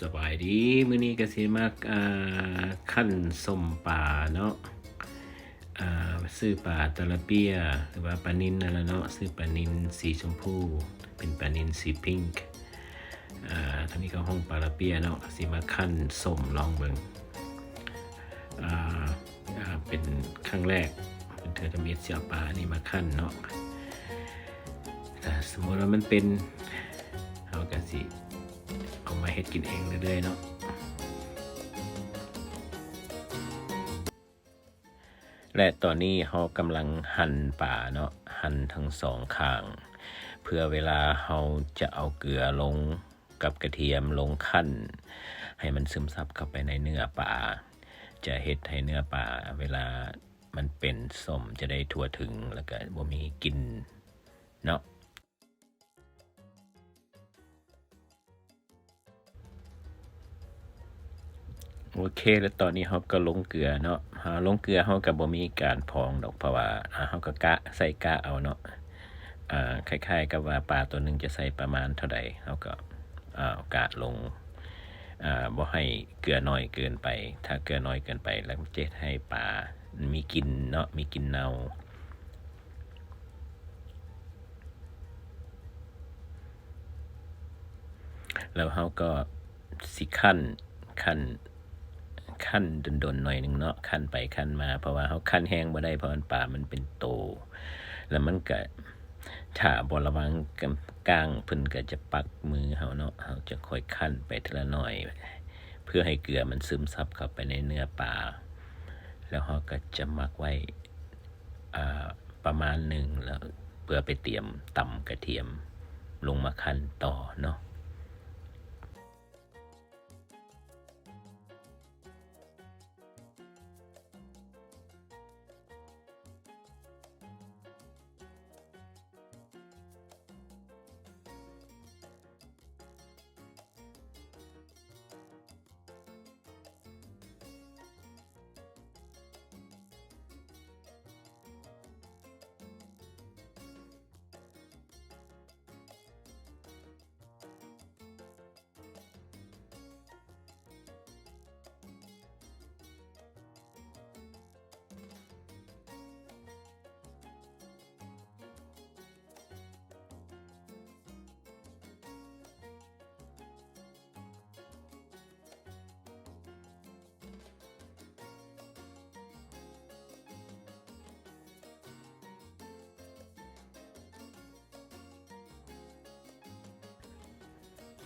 สบายดีมื้อนี้ก็สิมาอ่าขั้นส้มปลาเนาะอ่าซื้อปลาตะละเปียหรือว่าปลานินนั่นแหละเนาะซื้อปลานินสีชมพู เป็นปลานินสีพิงค์อ่าทางนี้ก็ห้องปลาละเปียเนาะสิมาขั้นส้มลองเบิ่งอ่าเป็นครั้งแรกเป็นเธอจะมีเสียปลานี่มาขั้นเนาะแต่สมมติว่ามันเป็นเอาก็สิ เอามาเฮ็ดกินเองเรื่อยๆเนาะและตอนนี้เรากำลังหั่นป่าเนาะหั่นทั้งสองข้าง เพื่อเวลาเราจะเอาเกลือลงกับกระเทียมลงขั้น ให้มันซึมซับเข้าไปในเนื้อปลาจะเฮ็ดให้เนื้อปลาเวลามันเป็นส้มจะได้ทั่วถึงแล้วก็บ่มีกลิ่นเนาะ โอเคแล้วตอนนี้เราก็ลงเกลือเนาะหาลงเกลือเราก็บ่มีการพองดอกเพราะว่าเราก็กะใส่กะเอาเนาะอ่าคล้ายๆกับว่าปลาตัวหนึ่งจะใส่ประมาณเท่าใดเราก็อ่ากะลงอ่าบ่ให้เกลือน้อยเกินไป ถ้าเกลือน้อยเกินไป แล้วมันจะเฮ็ดให้ปลามีกลิ่นเนาะมีกลิ่นเน่าแล้วเราก็สิขั้นขั้น ขั้นดนๆหน่อยหนึงเนาะขั้นไปขั้นมา เพราะว่าเขาขั้นแห้งบ่ได้เพราะมันป่ามันเป็นโต แล้วมันก็ถ้าบระวังกับกลางเพิ่นก็จะปักมือเฮาเนาะเฮาจะค่อยขั้นไปทีละหน่อย เพื่อให้เกลือมันซึมซับเข้าไปในเนื้อปลาแล้วเฮาก็จะหมักไว้ประมาณหนึ่งแล้วเพื่อไปเตรียมตำกระเทียมลงมาขั้นต่อเนาะ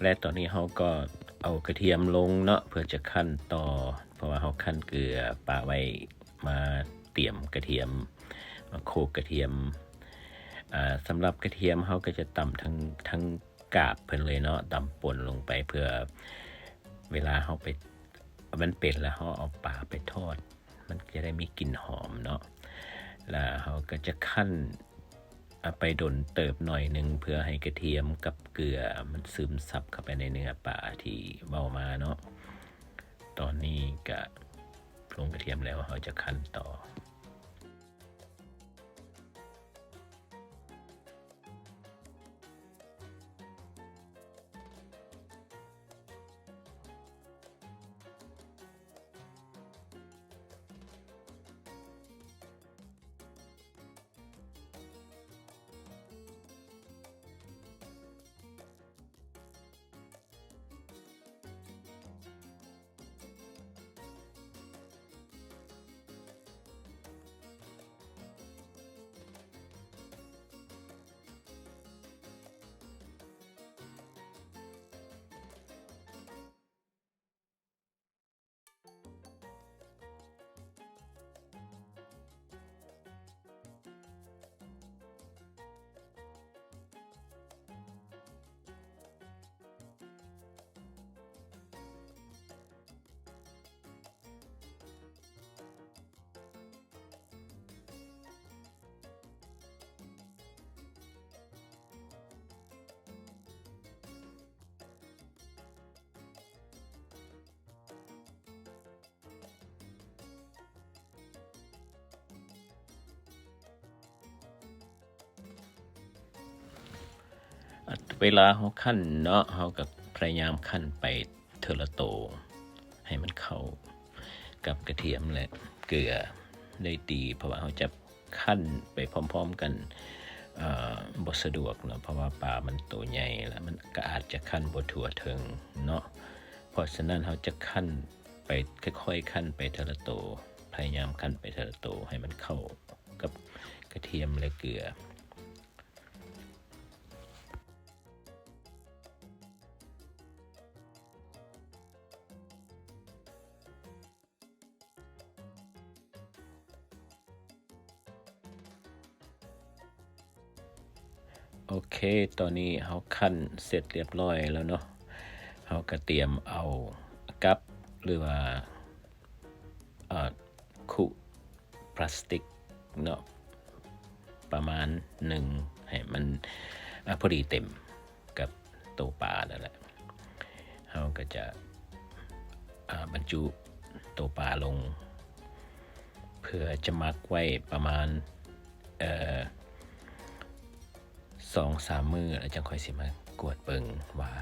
และตอนนี้เขาก็เอากระเทียมลงเนาะเพื่อจะขั้นต่อ เพราะว่าเขาขั้นเกลือปะไว้มาเตรียมกระเทียมมาโขกกระเทียมสำหรับกระเทียมเขาก็จะตำทั้งทั้งกาบเพิ่นเลยเนาะตำป่นลงไปเพื่อเวลาเขาไปมันเป็นแล้วเขาเอาปลาไปทอด มันจะได้มีกลิ่นหอมเนาะแล้วเขาก็จะขั้น เอาไปดนเติบหน่อยหนึ่งเพื่อให้กระเทียมกับเกลือมันซึมซับเข้าไปในเนื้อปลาที่เบามาเนาะตอนนี้ก็ลงกระเทียมแล้วเราจะคั้นต่อ เวลาเขาขั้นเนาะเขากับพยายามขั้นไปเทละโต ให้มันเข้ากับกระเทียมและเกลือได้ดีเพราะว่าเขาจะขั้นไปพร้อม ๆกันเอ่อบสะดวกเนาะเพราะว่าปลามันตัวใหญ่แล้วมันก็อาจจะขั้นบทั่วถึงเนาะเพราะฉะนั้นเขาจะขั้นไปค่อยๆขั้นไปเทละโต พยายามขั้นไปเทละโตให้มันเข้ากับกระเทียมและเกลือ โอเค ตอนนี้เขาขั้นเสร็จเรียบร้อยแล้วเนาะเขาก็เตรียมเอากับหรือว่าคุพลาสติกเนาะประมาณหนึ่งให้มันอพอดีเต็มกับตัวปลานั่นแหละเขาก็จะบรรจุตัวปลาลง เพื่อจะมักไว้ประมาณเอ่อ สองสามมือแล้วจังค่อยสิมากวดเบิงว่า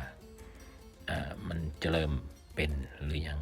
อ่า มันจะเริ่มเป็นหรือยัง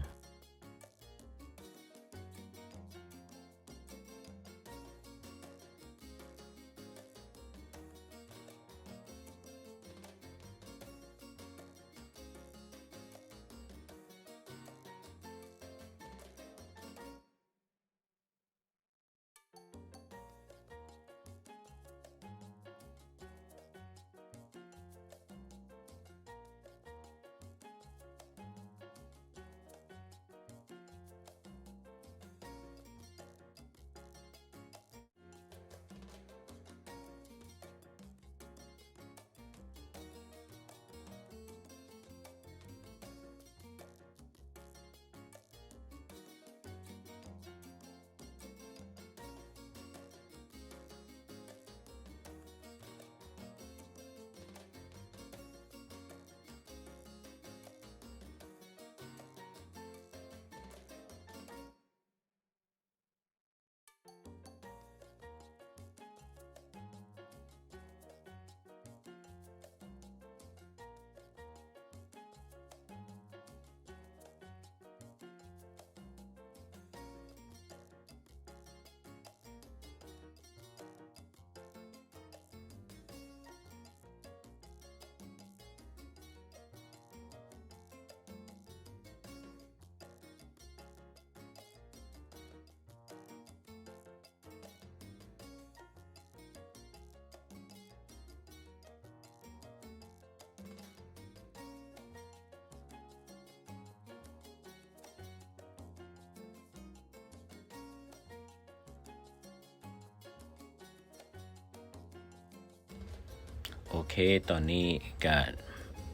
โอเค ตอนนี้ก็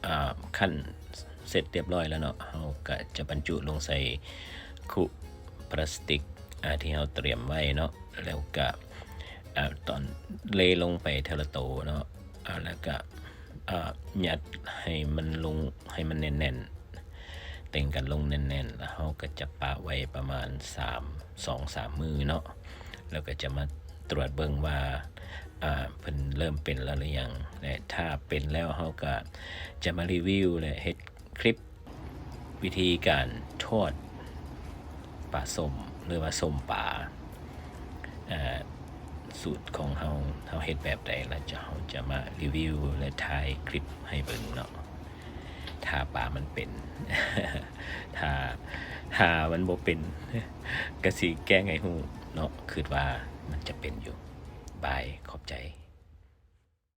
อ่าขั้นเสร็จเรียบร้อยแล้วเนาะเราก็จะบรรจุลงใส่คุพลาสติกที่เราเตรียมไว้เนาะ แล้วก็ตอนเลลงไปเทละโตเนาะแล้วก็ยัดให้มันลงให้มันแน่นๆ เต่งกันลงแน่นๆ แล้วเราก็จะปะไว้ประมาณ 3 2 3 มือเนาะ แล้วก็จะมา ตรวจเบิ่งว่าอ่าเพิ่นเริ่มเป็นแล้วหรือยังและถ้าเป็นแล้วเขาก็จะมารีวิวและเฮ็ดคลิปวิธีการทอดปลาส้มหรือว่าส้มปลาอ่าสูตรของเฮาเฮาเฮ็ดแบบใดแล้วจะเฮาจะมารีวิวและถ่ายคลิปให้เบิ่งเนาะถ้าปลามันเป็น ถ้าถ้ามันบ่เป็นก็สิแก้ไงฮู้เนาะคิดว่ามันจะเป็นอยู่บายขอบใจ